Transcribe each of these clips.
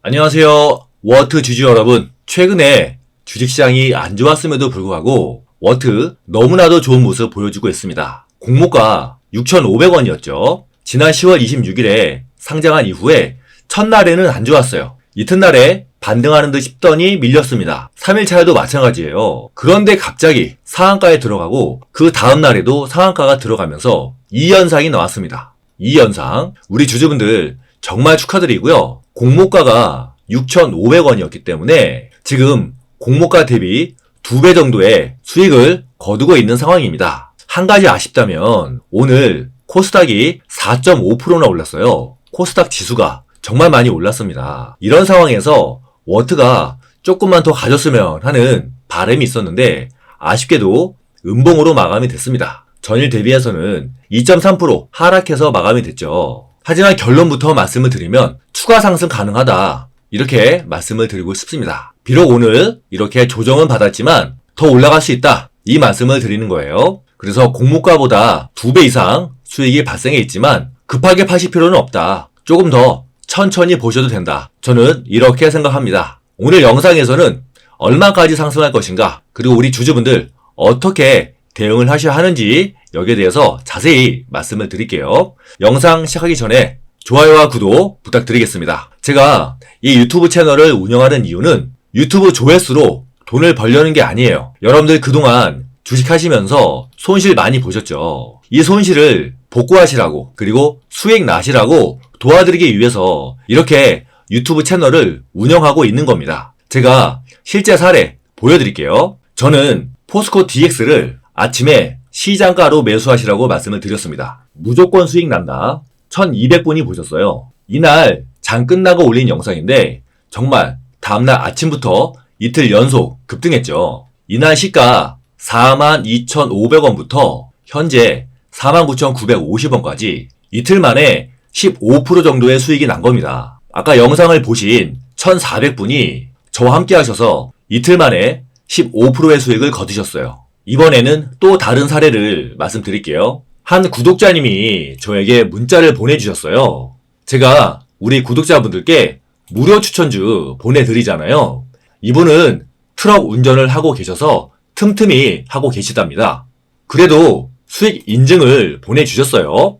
안녕하세요. 워트 주주 여러분. 최근에 주식시장이 안 좋았음에도 불구하고 워트 너무나도 좋은 모습 보여주고 있습니다. 공모가 6,500원이었죠. 지난 10월 26일에 상장한 이후에 첫날에는 안 좋았어요. 이튿날에 반등하는 듯 싶더니 밀렸습니다. 3일차에도 마찬가지예요. 그런데 갑자기 상한가에 들어가고 그 다음날에도 상한가가 들어가면서 이 현상이 나왔습니다. 이 현상 우리 주주분들 정말 축하드리고요. 공모가가 6,500원이었기 때문에 지금 공모가 대비 두배 정도의 수익을 거두고 있는 상황입니다. 한 가지 아쉽다면 오늘 코스닥이 4.5%나 올랐어요. 코스닥 지수가 정말 많이 올랐습니다. 이런 상황에서 워트가 조금만 더 가졌으면 하는 바람이 있었는데 아쉽게도 음봉으로 마감이 됐습니다. 전일 대비해서는 2.3% 하락해서 마감이 됐죠. 하지만 결론부터 말씀을 드리면 추가 상승 가능하다. 이렇게 말씀을 드리고 싶습니다. 비록 오늘 이렇게 조정은 받았지만 더 올라갈 수 있다. 이 말씀을 드리는 거예요. 그래서 공모가보다 두 배 이상 수익이 발생해 있지만 급하게 파실 필요는 없다. 조금 더 천천히 보셔도 된다. 저는 이렇게 생각합니다. 오늘 영상에서는 얼마까지 상승할 것인가, 그리고 우리 주주분들 어떻게 대응을 하셔야 하는지 여기에 대해서 자세히 말씀을 드릴게요. 영상 시작하기 전에 좋아요와 구독 부탁드리겠습니다. 제가 이 유튜브 채널을 운영하는 이유는 유튜브 조회수로 돈을 벌려는 게 아니에요. 여러분들 그동안 주식하시면서 손실 많이 보셨죠? 이 손실을 복구하시라고 그리고 수익 나시라고 도와드리기 위해서 이렇게 유튜브 채널을 운영하고 있는 겁니다. 제가 실제 사례 보여드릴게요. 저는 포스코 DX를 아침에 시장가로 매수하시라고 말씀을 드렸습니다. 무조건 수익 난다. 1200분이 보셨어요. 이날 장 끝나고 올린 영상인데 정말 다음날 아침부터 이틀 연속 급등했죠. 이날 시가 42,500원부터 현재 49,950원까지 이틀 만에 15% 정도의 수익이 난 겁니다. 아까 영상을 보신 1,400분이 저와 함께 하셔서 이틀 만에 15%의 수익을 거두셨어요. 이번에는 또 다른 사례를 말씀드릴게요. 한 구독자님이 저에게 문자를 보내주셨어요. 제가 우리 구독자분들께 무료 추천주 보내드리잖아요. 이분은 트럭 운전을 하고 계셔서 틈틈이 하고 계시답니다. 그래도 수익 인증을 보내주셨어요.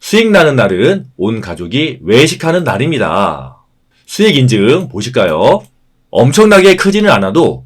수익 나는 날은 온 가족이 외식하는 날입니다. 수익 인증 보실까요? 엄청나게 크지는 않아도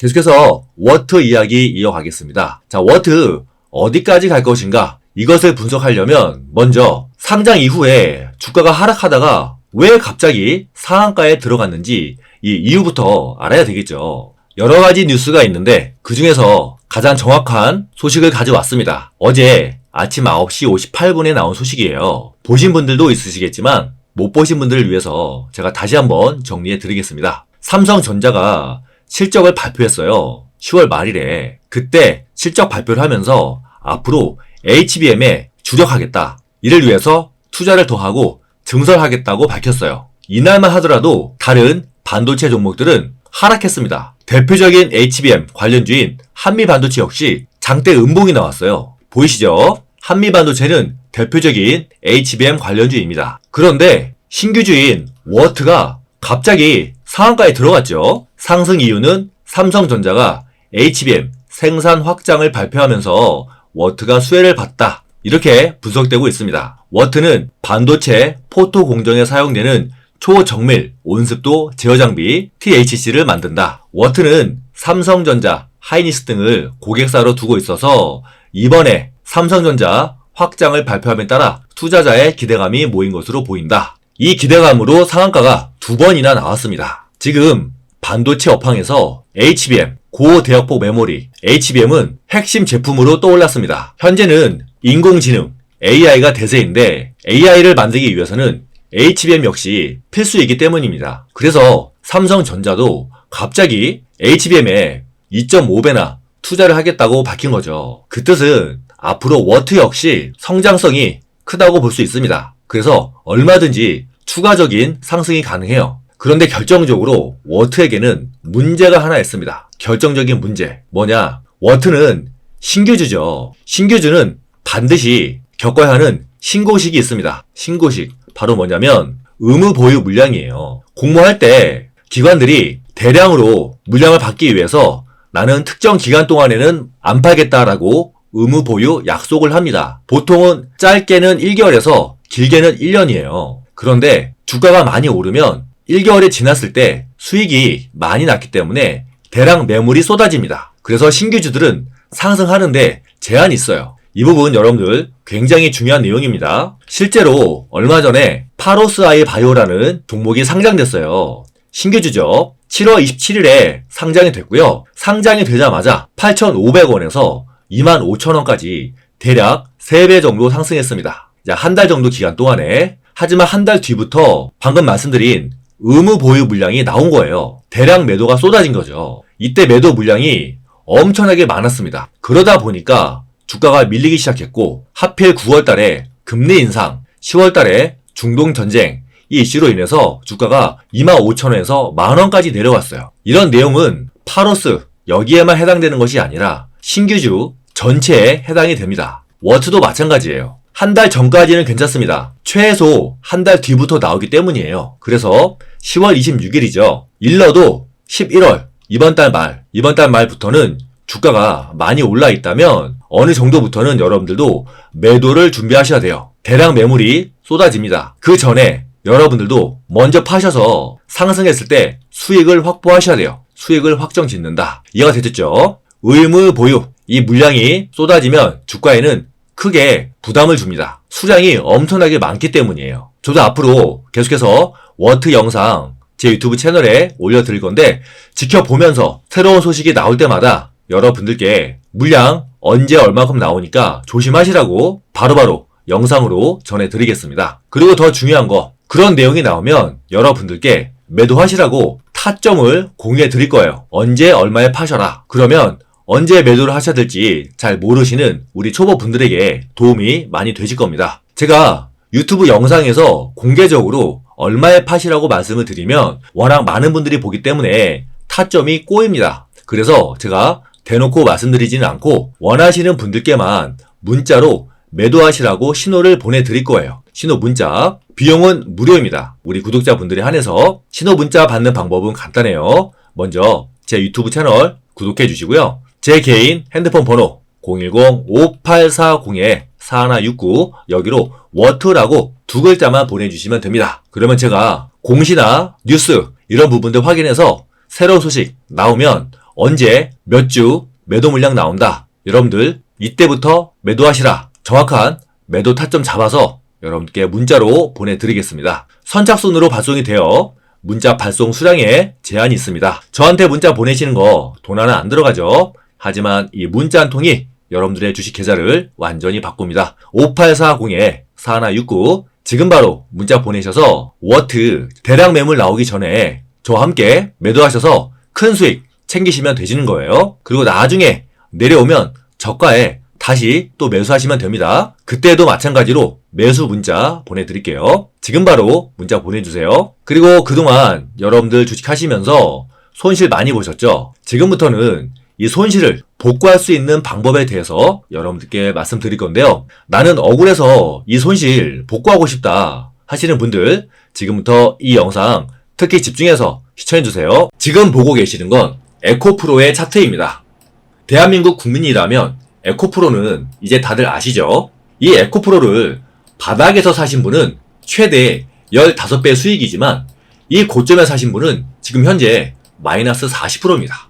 계속해서 워트 이야기 이어가겠습니다. 자, 워트 어디까지 갈 것인가? 이것을 분석하려면 먼저 상장 이후에 주가가 하락하다가 왜 갑자기 상한가에 들어갔는지 이 이유부터 알아야 되겠죠. 여러 가지 뉴스가 있는데 그 중에서 가장 정확한 소식을 가져왔습니다. 어제 아침 9시 58분에 나온 소식이에요. 보신 분들도 있으시겠지만 못 보신 분들을 위해서 제가 다시 한번 정리해 드리겠습니다. 삼성전자가 실적을 발표했어요. 10월 말일에. 그때 실적 발표를 하면서 앞으로 HBM에 주력하겠다. 이를 위해서 투자를 더하고 증설하겠다고 밝혔어요. 이날만 하더라도 다른 반도체 종목들은 하락했습니다. 대표적인 HBM 관련주인 한미반도체 역시 장대 음봉이 나왔어요. 보이시죠? 한미반도체는 대표적인 HBM 관련주입니다. 그런데 신규주인 워트가 갑자기 상한가에 들어갔죠. 상승 이유는 삼성전자가 HBM 생산 확장을 발표하면서 워트가 수혜를 봤다. 이렇게 분석되고 있습니다. 워트는 반도체 포토 공정에 사용되는 초정밀 온습도 제어 장비 THC를 만든다. 워트는 삼성전자, 하이닉스 등을 고객사로 두고 있어서 이번에 삼성전자 확장을 발표함에 따라 투자자의 기대감이 모인 것으로 보인다. 이 기대감으로 상한가가 두 번이나 나왔습니다. 지금 반도체 업황에서 HBM, 고대역폭 메모리, HBM은 핵심 제품으로 떠올랐습니다. 현재는 인공지능, AI가 대세인데 AI를 만들기 위해서는 HBM 역시 필수이기 때문입니다. 그래서 삼성전자도 갑자기 HBM에 2.5배나 투자를 하겠다고 밝힌 거죠. 그 뜻은 앞으로 워트 역시 성장성이 크다고 볼 수 있습니다. 그래서 얼마든지 추가적인 상승이 가능해요. 그런데 결정적으로 워트에게는 문제가 하나 있습니다. 결정적인 문제. 뭐냐? 워트는 신규주죠. 신규주는 반드시 겪어야 하는 신고식이 있습니다. 신고식. 바로 뭐냐면 의무 보유 물량이에요. 공모할 때 기관들이 대량으로 물량을 받기 위해서 나는 특정 기간 동안에는 안 팔겠다라고 의무 보유 약속을 합니다. 보통은 짧게는 1개월에서 길게는 1년이에요. 그런데 주가가 많이 오르면 1개월이 지났을 때 수익이 많이 났기 때문에 대량 매물이 쏟아집니다. 그래서 신규주들은 상승하는데 제한이 있어요. 이 부분 여러분들 굉장히 중요한 내용입니다. 실제로 얼마 전에 파로스 아이 바이오라는 종목이 상장됐어요. 신규주죠. 7월 27일에 상장이 됐고요. 상장이 되자마자 8,500원에서 25,000원까지 대략 3배 정도 상승했습니다. 한 달 정도 기간 동안에 하지만 한 달 뒤부터 방금 말씀드린 의무 보유 물량이 나온 거예요. 대량 매도가 쏟아진 거죠. 이때 매도 물량이 엄청나게 많았습니다. 그러다 보니까 주가가 밀리기 시작했고 하필 9월 달에 금리 인상, 10월 달에 중동 전쟁 이 이슈로 인해서 주가가 25,000원에서 만원까지 내려왔어요. 이런 내용은 파로스 여기에만 해당되는 것이 아니라 신규주 전체에 해당이 됩니다. 워트도 마찬가지예요. 한 달 전까지는 괜찮습니다. 최소 한 달 뒤부터 나오기 때문이에요. 그래서 10월 26일이죠. 일러도 11월 이번 달 말, 이번 달 말부터는 주가가 많이 올라 있다면 어느 정도부터는 여러분들도 매도를 준비하셔야 돼요. 대량 매물이 쏟아집니다. 그 전에 여러분들도 먼저 파셔서 상승했을 때 수익을 확보하셔야 돼요. 수익을 확정 짓는다. 이해가 되셨죠? 의무 보유. 이 물량이 쏟아지면 주가에는 크게 부담을 줍니다. 수량이 엄청나게 많기 때문이에요. 저도 앞으로 계속해서 워트 영상 제 유튜브 채널에 올려드릴 건데 지켜보면서 새로운 소식이 나올 때마다 여러분들께 물량 언제 얼마큼 나오니까 조심하시라고 바로바로 영상으로 전해드리겠습니다. 그리고 더 중요한 거 그런 내용이 나오면 여러분들께 매도하시라고 타점을 공유해 드릴 거예요. 언제 얼마에 파셔라. 그러면 언제 매도를 하셔야 될지 잘 모르시는 우리 초보분들에게 도움이 많이 되실 겁니다. 제가 유튜브 영상에서 공개적으로 얼마에 파시라고 말씀을 드리면 워낙 많은 분들이 보기 때문에 타점이 꼬입니다. 그래서 제가 대놓고 말씀드리지는 않고 원하시는 분들께만 문자로 매도하시라고 신호를 보내드릴 거예요. 신호 문자. 비용은 무료입니다. 우리 구독자분들에 한해서 신호 문자 받는 방법은 간단해요. 먼저 제 유튜브 채널 구독해 주시고요. 제 개인 핸드폰 번호 010-5840-4169 여기로 워트라고 두 글자만 보내주시면 됩니다. 그러면 제가 공시나 뉴스 이런 부분들 확인해서 새로운 소식 나오면 언제 몇 주 매도 물량 나온다. 여러분들 이때부터 매도하시라. 정확한 매도 타점 잡아서 여러분께 문자로 보내드리겠습니다. 선착순으로 발송이 되어 문자 발송 수량에 제한이 있습니다. 저한테 문자 보내시는 거 돈 하나 안 들어가죠. 하지만 이 문자 한 통이 여러분들의 주식 계좌를 완전히 바꿉니다. 5840-4169 지금 바로 문자 보내셔서 워트 대량 매물 나오기 전에 저와 함께 매도하셔서 큰 수익 챙기시면 되시는 거예요. 그리고 나중에 내려오면 저가에 다시 또 매수하시면 됩니다. 그때도 마찬가지로 매수 문자 보내드릴게요. 지금 바로 문자 보내주세요. 그리고 그동안 여러분들 주식하시면서 손실 많이 보셨죠? 지금부터는 이 손실을 복구할 수 있는 방법에 대해서 여러분들께 말씀드릴 건데요. 나는 억울해서 이 손실 복구하고 싶다 하시는 분들 지금부터 이 영상 특히 집중해서 시청해주세요. 지금 보고 계시는 건 에코프로의 차트입니다. 대한민국 국민이라면 에코프로는 이제 다들 아시죠? 이 에코프로를 바닥에서 사신 분은 최대 15배 수익이지만 이 고점에 사신 분은 지금 현재 마이너스 40%입니다.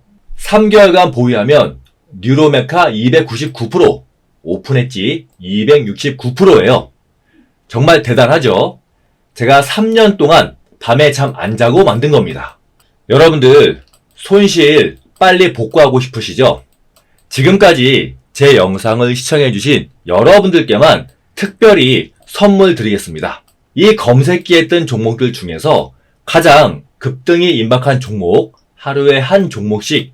3개월간 보유하면 뉴로메카 299%, 오픈엣지 269%예요. 정말 대단하죠? 제가 3년 동안 밤에 잠 안 자고 만든 겁니다. 여러분들 손실 빨리 복구하고 싶으시죠? 지금까지 제 영상을 시청해주신 여러분들께만 특별히 선물 드리겠습니다. 이 검색기에 뜬 종목들 중에서 가장 급등이 임박한 종목 하루에 한 종목씩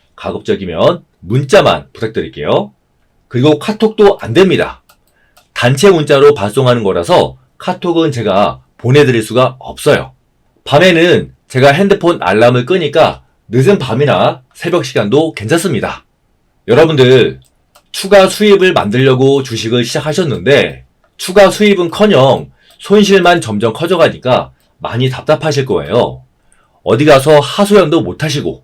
가급적이면 문자만 부탁드릴게요. 그리고 카톡도 안 됩니다. 단체 문자로 발송하는 거라서 카톡은 제가 보내드릴 수가 없어요. 밤에는 제가 핸드폰 알람을 끄니까 늦은 밤이나 새벽 시간도 괜찮습니다. 여러분들 추가 수입을 만들려고 주식을 시작하셨는데 추가 수입은 커녕 손실만 점점 커져가니까 많이 답답하실 거예요. 어디 가서 하소연도 못 하시고